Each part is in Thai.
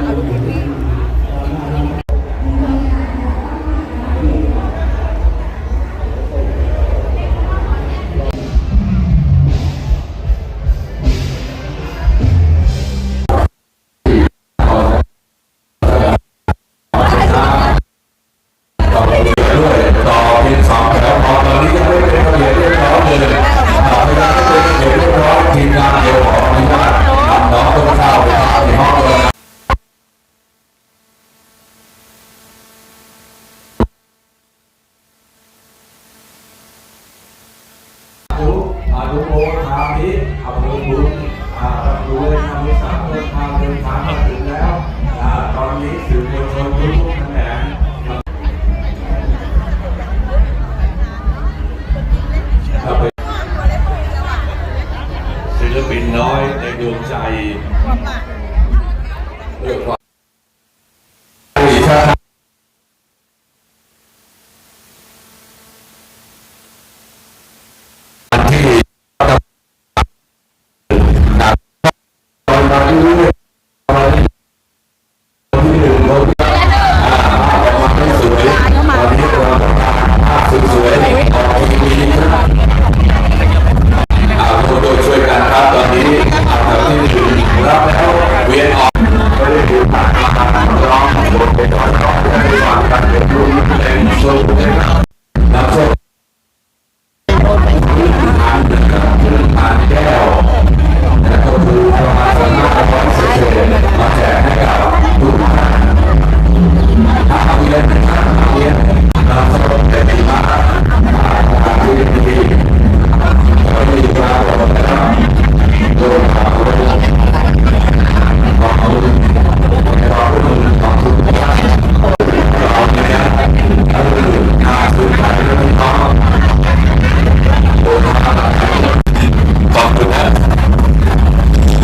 আরও พงพาพิอำเภอาบุญรวยทำสามเดินทางเดินทามมาถึงแล้วตอนนี้สื่อมวลชนทุกๆแหนงศิลปินน้อยในดวงใจเพื่อความ Hallelujah.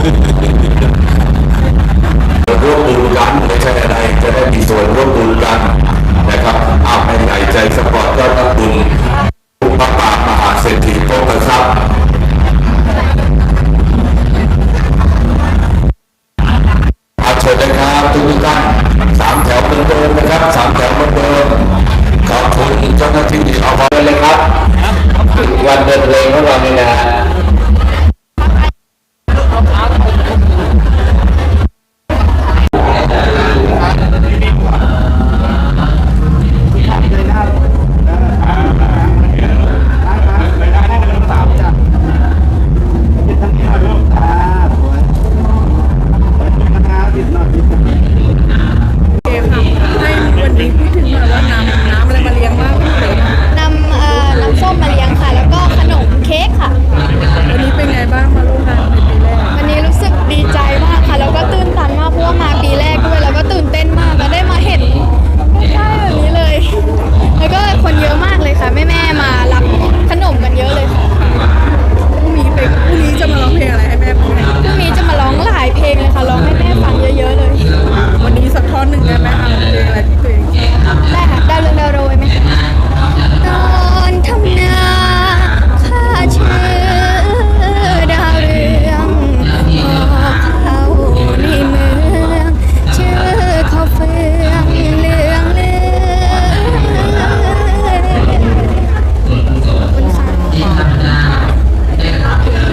ร่วมบุญกันใช่อะไรจะได้มีส่วนร่วมบุญกันนะครับอาบในใหญ่ใจสปอร์ตก็ต้กบุญผู้ประปามหาเศรษฐีโตกระซับอาเชิญนะครับทุกท่านสามแถวเป็นเดิมนะครับสามแถวเป็นเดิม